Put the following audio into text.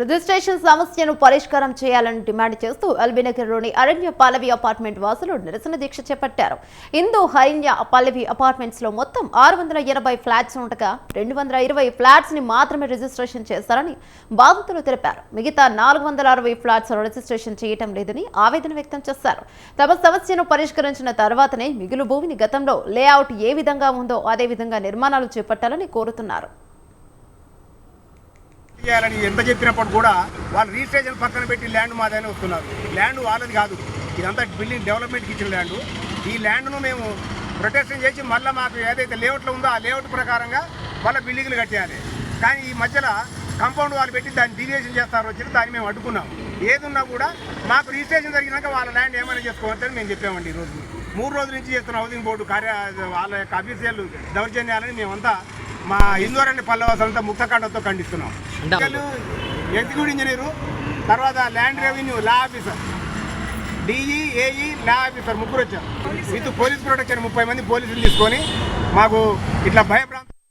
Registration సమస్యను పరిష్కారం చేయాలని డిమాండ్ చేస్తూ ఎల్బీనగర్లోని అరణ్య పల్లవి అపార్ట్మెంట్ వాసులు నిరసన దీక్ష చేపట్టారు. ఇందు హరణ్య పల్లవి అపార్ట్మెంట్స్లో మొత్తం ఆరు వందల ఎనభై ఫ్లాట్స్ ఉండగా రెండు వందల ఇరవై ఫ్లాట్స్ని మాత్రమే రిజిస్ట్రేషన్ చేశారని బాధితులు తెలిపారు. మిగతా నాలుగు వందల అరవై ఫ్లాట్స్ రిజిస్ట్రేషన్ చేయటం లేదని ఆవేదన వ్యక్తం చేశారు. తమ సమస్యను పరిష్కరించిన తర్వాతనే మిగులు భూమిని గతంలో లేఅవుట్ ఏ విధంగా ఉందో అదే విధంగా నిర్మాణాలు చేపట్టాలని కోరుతున్నారు. చేయాలని ఎంత చెప్పినప్పుడు కూడా వాళ్ళు రిజిస్ట్రేషన్ పక్కన పెట్టి ల్యాండ్ మాదని వస్తున్నారు. ల్యాండ్ వాళ్ళది కాదు. ఇదంతా బిల్డింగ్ డెవలప్మెంట్కి ఇచ్చిన ల్యాండ్. ఈ ల్యాండ్ను మేము ప్రొటెక్షన్ చేసి మళ్ళీ మాకు ఏదైతే లేఅవుట్లో ఉందో ఆ లేఅవుట్ ప్రకారంగా మళ్ళీ బిల్డింగ్లు కట్టేయాలి. కానీ ఈ మధ్యలో కంపౌండ్ వాళ్ళు పెట్టి దాన్ని డీవియేషన్ చేస్తారు వచ్చి దాన్ని మేము అడ్డుకున్నాం. ఏదున్నా కూడా మాకు రిజిస్ట్రేషన్ జరిగినాక వాళ్ళ ల్యాండ్ ఏమైనా చేసుకోవచ్చని మేము చెప్పామండి ఈరోజు రోజు. మూడు రోజుల నుంచి చేస్తున్న హౌసింగ్ బోర్డు కార్య వాళ్ళ యొక్క అఫీషియల్ దౌర్జన్యాలని మేమంతా మా హిందూరాన్ని పల్లవాసంతా ముక్తకాండతో ఖండిస్తున్నాం. ఎగ్జిక్యూటివ్ ఇంజనీరు తర్వాత land revenue law officer. DE AE law officer ముగ్గురు వచ్చారు. విత్ పోలీస్ ప్రొటెక్షన్ ముప్పై మంది పోలీసులు తీసుకొని మాకు ఇట్లా భయభ్రాంతి